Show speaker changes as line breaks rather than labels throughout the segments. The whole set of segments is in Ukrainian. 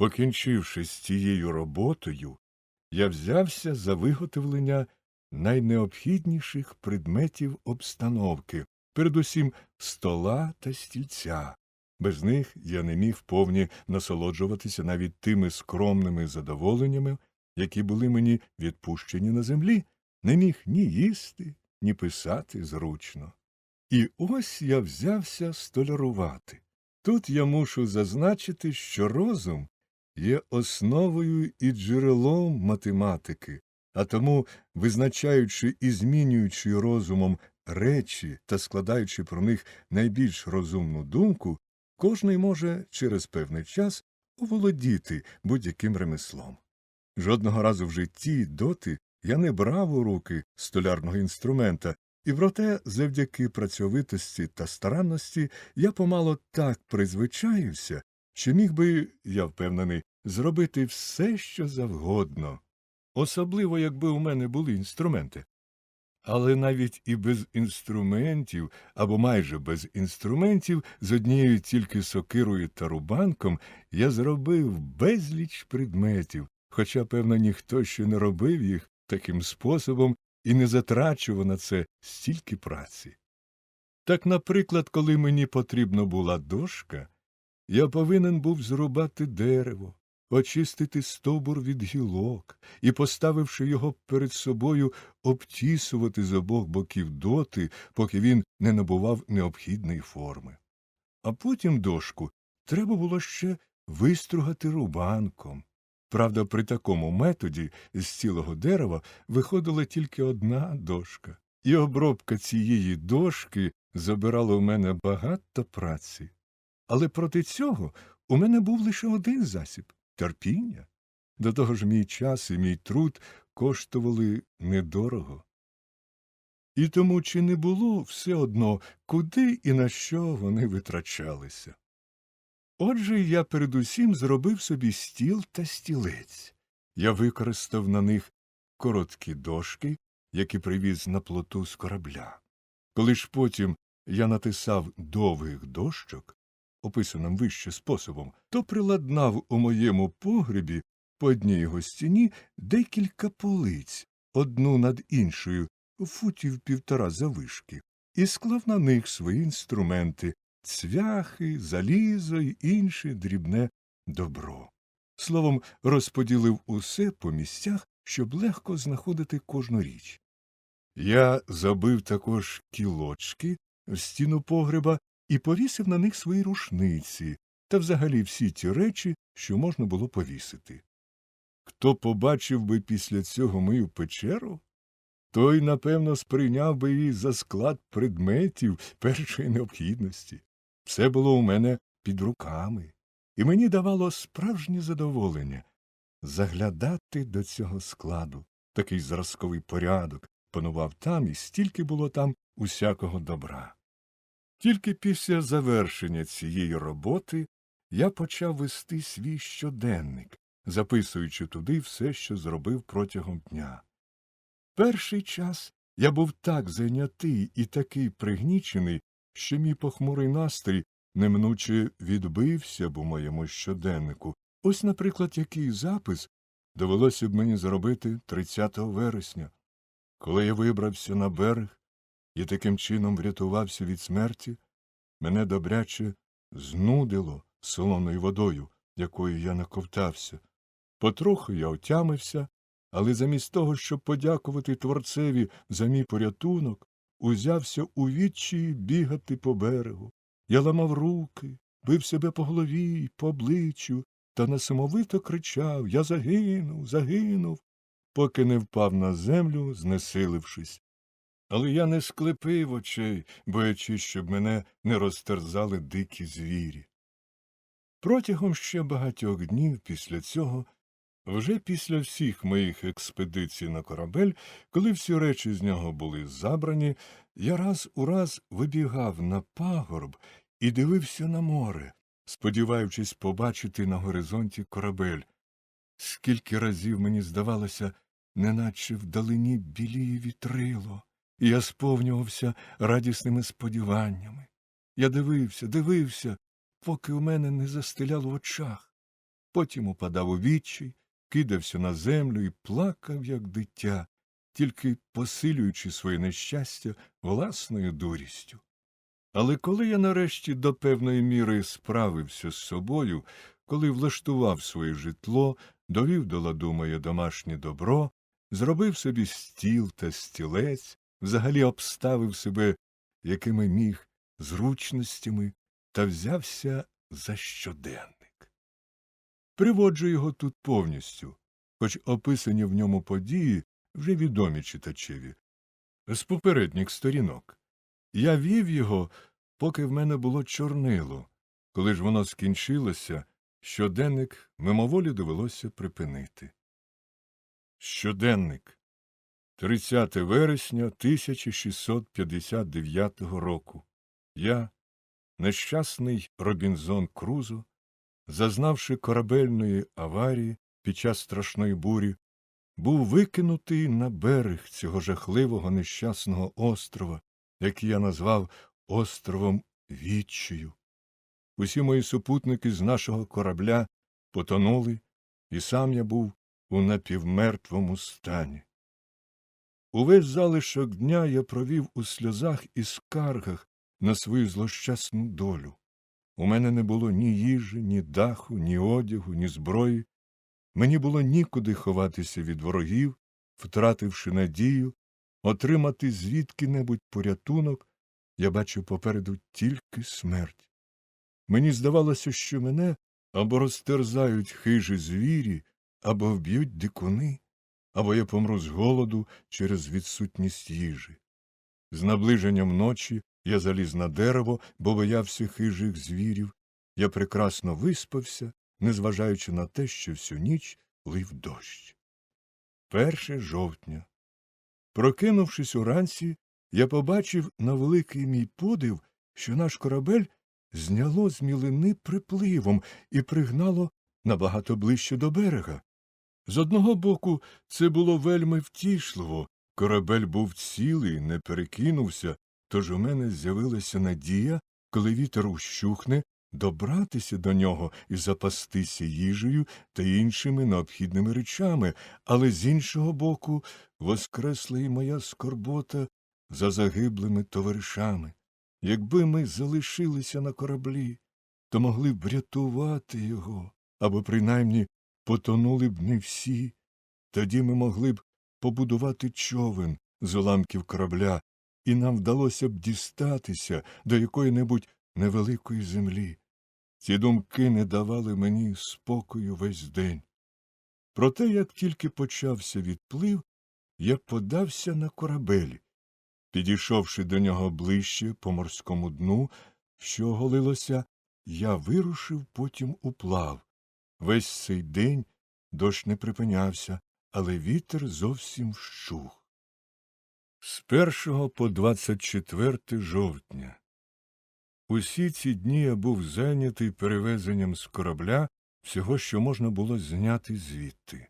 Покінчивши з цією роботою, я взявся за виготовлення найнеобхідніших предметів обстановки, передусім стола та стільця. Без них я не міг повні насолоджуватися навіть тими скромними задоволеннями, які були мені відпущені на землі, не міг ні їсти, ні писати зручно. І ось я взявся столярувати. Тут я мушу зазначити, що розум є основою і джерелом математики, а тому, визначаючи і змінюючи розумом речі та складаючи про них найбільш розумну думку, кожний може через певний час оволодіти будь-яким ремеслом. Жодного разу в житті доти я не брав у руки столярного інструмента, і проте, завдяки працьовитості та старанності, я помало так призвичаївся, що міг би, я впевнений, зробити все, що завгодно, особливо якби у мене були інструменти. Але навіть і без інструментів, або майже без інструментів, з однією тільки сокирою та рубанком, я зробив безліч предметів, хоча, певно, ніхто ще не робив їх таким способом і не затрачував на це стільки праці. Так, наприклад, коли мені потрібна була дошка, я повинен був зрубати дерево, очистити стовбур від гілок і, поставивши його перед собою, обтісувати з обох боків доти, поки він не набував необхідної форми. А потім дошку треба було ще вистругати рубанком. Правда, при такому методі з цілого дерева виходила тільки одна дошка, і обробка цієї дошки забирала у мене багато праці. Але проти цього у мене був лише один засіб терпіння. До того ж мій час і мій труд коштували недорого. І тому чи не було все одно, куди і на що вони витрачалися. Отже, я передусім зробив собі стіл та стілець. Я використав на них короткі дошки, які привіз на плоту з корабля. Коли ж потім я натисав довгих дощок, описаним вище способом, то приладнав у моєму погребі по одній його стіні декілька полиць, одну над іншою, футів півтора завишки, і склав на них свої інструменти цвяхи, залізо й інше дрібне добро. Словом, розподілив усе по місцях, щоб легко знаходити кожну річ. Я забив також кілочки в стіну погреба і повісив на них свої рушниці та взагалі всі ті речі, що можна було повісити. Хто побачив би після цього мою печеру, той, напевно, сприйняв би її за склад предметів першої необхідності. Все було у мене під руками, і мені давало справжнє задоволення заглядати до цього складу. Такий зразковий порядок панував там, і стільки було там усякого добра. Тільки після завершення цієї роботи я почав вести свій щоденник, записуючи туди все, що зробив протягом дня. Перший час я був так зайнятий і такий пригнічений, що мій похмурий настрій неминуче відбився б у моєму щоденнику. Ось, наприклад, який запис довелося б мені зробити 30 вересня. Коли я вибрався на берег і таким чином врятувався від смерті, мене добряче знудило солоною водою, якою я наковтався. Потроху я отямився, але замість того, щоб подякувати творцеві за мій порятунок, узявся у відчаї бігати по берегу. Я ламав руки, бив себе по голові, й по обличчю та несамовито кричав Я загинув, загинув, поки не впав на землю, знесилившись. Але я не склепив очей, боячись, щоб мене не розтерзали дикі звірі. Протягом ще багатьох днів після цього, вже після всіх моїх експедицій на корабель, коли всі речі з нього були забрані, я раз у раз вибігав на пагорб і дивився на море, сподіваючись побачити на горизонті корабель. Скільки разів мені здавалося, неначе вдалині біліє вітрило, і я сповнювався радісними сподіваннями. Я дивився, дивився, поки у мене не застилял в очах. потім упадав у відчай, кидався на землю і плакав, як дитя, тільки посилюючи своє нещастя власною дурістю. Але коли я нарешті до певної міри справився з собою, коли влаштував своє житло, довів до ладу моє домашнє добро, зробив собі стіл та стілець, взагалі обставив себе, якими міг, зручностями, та взявся за щоденник. Приводжу його тут повністю, хоч описані в ньому події вже відомі читачеві. З попередніх сторінок. Я вів його, поки в мене було чорнило. Коли ж воно скінчилося, щоденник мимоволі довелося припинити. Щоденник. 30 вересня 1659 року. Я, нещасний Робінзон Крузо, зазнавши корабельної аварії під час страшної бурі, був викинутий на берег цього жахливого нещасного острова, який я назвав островом Відчаю. Усі мої супутники з нашого корабля потонули, і сам я був у напівмертвому стані. Увесь залишок дня я провів у сльозах і скаргах на свою злощасну долю. У мене не було ні їжі, ні даху, ні одягу, ні зброї. Мені було нікуди ховатися від ворогів, втративши надію, отримати звідки-небудь порятунок, я бачив попереду тільки смерть. Мені здавалося, що мене або розтерзають хижі звірі, або вб'ють дикуни, або я помру з голоду через відсутність їжі. З наближенням ночі я заліз на дерево, бо боявся хижих звірів. Я прекрасно виспався, незважаючи на те, що всю ніч лив дощ. Перше жовтня. Прокинувшись уранці, я побачив на великий мій подив, що наш корабель зняло з мілини припливом і пригнало набагато ближче до берега. З одного боку, це було вельми втішливо, корабель був цілий, не перекинувся, тож у мене з'явилася надія, коли вітер ущухне, добратися до нього і запастися їжею та іншими необхідними речами, але з іншого боку воскресла і моя скорбота за загиблими товаришами. Якби ми залишилися на кораблі, то могли б врятувати його, або принаймні потонули б не всі. Тоді ми могли б побудувати човен з уламків корабля, і нам вдалося б дістатися до якої-небудь невеликої землі. Ці думки не давали мені спокою весь день. Проте, як тільки почався відплив, я подався на корабель. Підійшовши до нього ближче по морському дну, що оголилося, я вирушив потім у плав. Весь цей день дощ не припинявся, але вітер зовсім вщух. З першого по двадцять четверте жовтня. Усі ці дні я був зайнятий перевезенням з корабля всього, що можна було зняти звідти.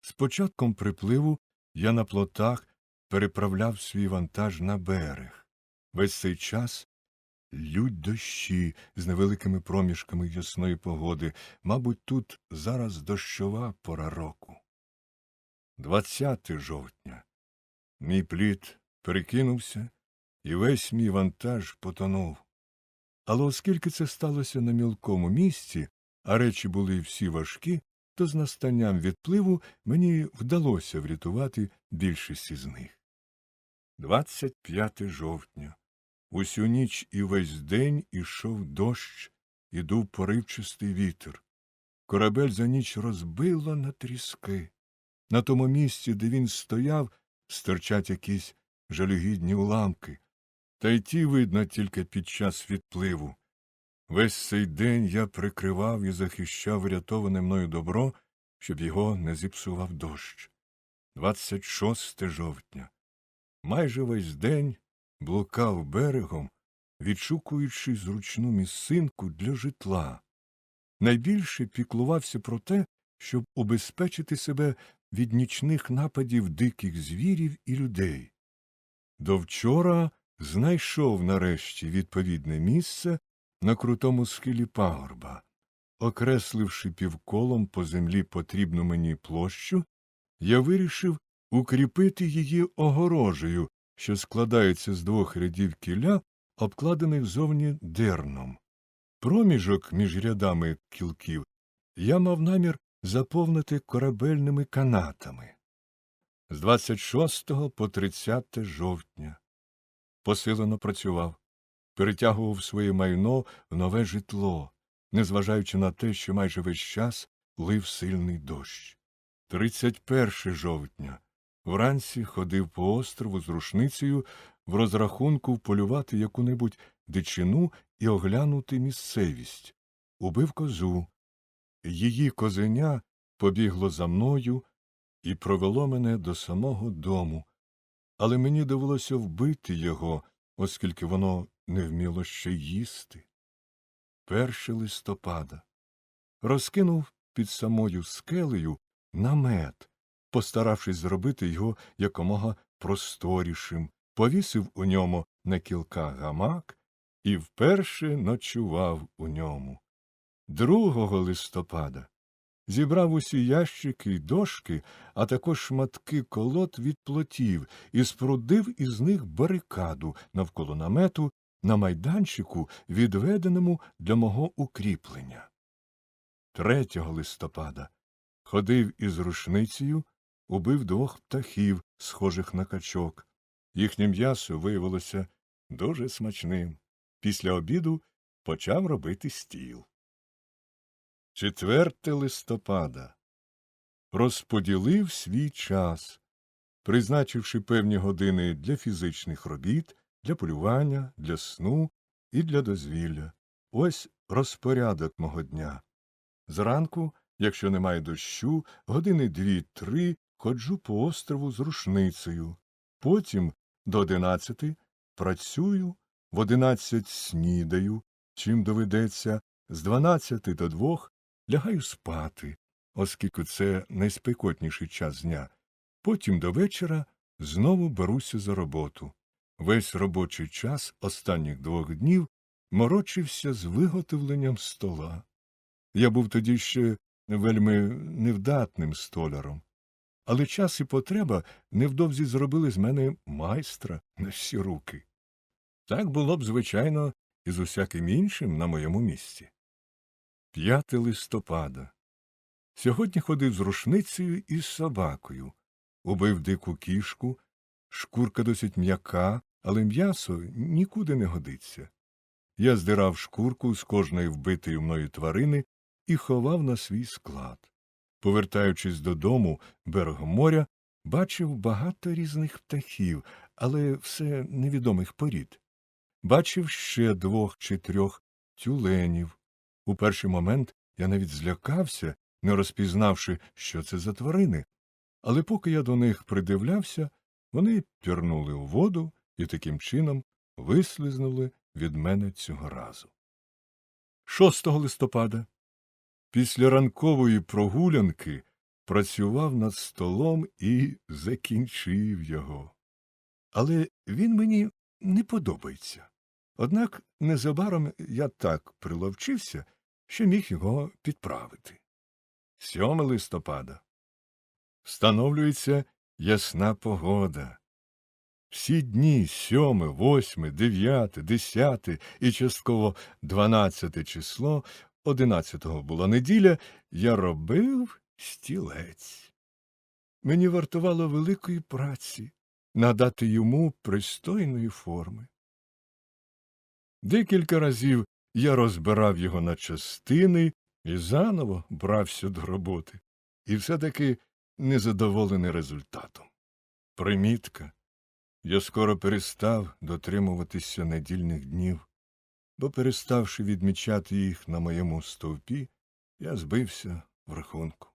З початком припливу я на плотах переправляв свій вантаж на берег. Весь цей час лють дощі з невеликими проміжками ясної погоди. Мабуть, тут зараз дощова пора року. 20 жовтня. Мій плід перекинувся, і весь мій вантаж потонув. Але оскільки це сталося на мілкому місці, а речі були всі важкі, то з настанням відпливу мені вдалося врятувати більшість із них. 25 жовтня. Усю ніч і весь день ішов дощ, і дув поривчистий вітер. Корабель за ніч розбило на тріски. На тому місці, де він стояв, стирчать якісь жалюгідні уламки, та й ті видно тільки під час відпливу. Весь цей день я прикривав і захищав врятоване мною добро, щоб його не зіпсував дощ. 26 жовтня. Майже весь день блукав берегом, відшукуючи зручну місцинку для житла. Найбільше піклувався про те, щоб убезпечити себе від нічних нападів диких звірів і людей. До вчора знайшов нарешті відповідне місце на крутому схилі пагорба. окресливши півколом по землі потрібну мені площу, я вирішив укріпити її огорожею, що складається з двох рядів кіля, обкладених зовні дерном. Проміжок між рядами кілків я мав намір заповнити корабельними канатами. З 26 по 30 жовтня посилено працював, перетягував своє майно в нове житло, незважаючи на те, що майже весь час лив сильний дощ. 31 жовтня вранці ходив по острову з рушницею в розрахунку вполювати яку-небудь дичину і оглянути місцевість. Убив козу. Її козеня побігло за мною і провело мене до самого дому, але мені довелося вбити його, оскільки воно не вміло ще їсти. 1 листопада розкинув під самою скелею намет, постаравшись зробити його якомога просторішим, повісив у ньому на кілка гамак і вперше ночував у ньому. 2 листопада зібрав усі ящики й дошки, а також шматки колод від плотів і спрудив із них барикаду навколо намету на майданчику, відведеному для мого укріплення. 3 листопада ходив із рушницею, убив двох птахів, схожих на качок. Їхнє м'ясо виявилося дуже смачним. Після обіду почав робити стіл. 4 листопада розподілив свій час, призначивши певні години для фізичних робіт, для полювання, для сну і для дозвілля. Ось розпорядок мого дня. Зранку, якщо немає дощу, години дві-три ходжу по острову з рушницею. Потім до одинадцяти працюю, в одинадцять снідаю, чим доведеться, з дванадцяти до двох лягаю спати, оскільки це найспекотніший час дня. Потім до вечора знову беруся за роботу. Весь робочий час останніх двох днів морочився з виготовленням стола. Я був тоді ще вельми невдатним столяром, але час і потреба невдовзі зробили з мене майстра на всі руки. Так було б, звичайно, і з усяким іншим на моєму місці. 5 листопада. Сьогодні ходив з рушницею і з собакою. Убив дику кішку, шкурка досить м'яка, але м'ясо нікуди не годиться. Я здирав шкурку з кожної вбитої мною тварини і ховав на свій склад. Повертаючись додому берегом моря, бачив багато різних птахів, але все невідомих порід. Бачив ще двох чи трьох тюленів. У перший момент я навіть злякався, не розпізнавши, що це за тварини, але поки я до них придивлявся, вони пірнули у воду і таким чином вислизнули від мене цього разу. 6 листопада. Після ранкової прогулянки працював над столом і закінчив його. Але він мені не подобається. Однак незабаром я так приловчився, що міг його підправити. 7 листопада. Встановлюється ясна погода. Всі дні 7, 8, 9, 10 і частково 12 число, 11-го була неділя, я робив стілець. Мені вартувало великої праці надати йому пристойної форми. Декілька разів я розбирав його на частини і заново брався до роботи, і все таки незадоволений результатом. Примітка. Я скоро перестав дотримуватися недільних днів, бо, переставши відмічати їх на моєму стовпі, я збився в рахунку.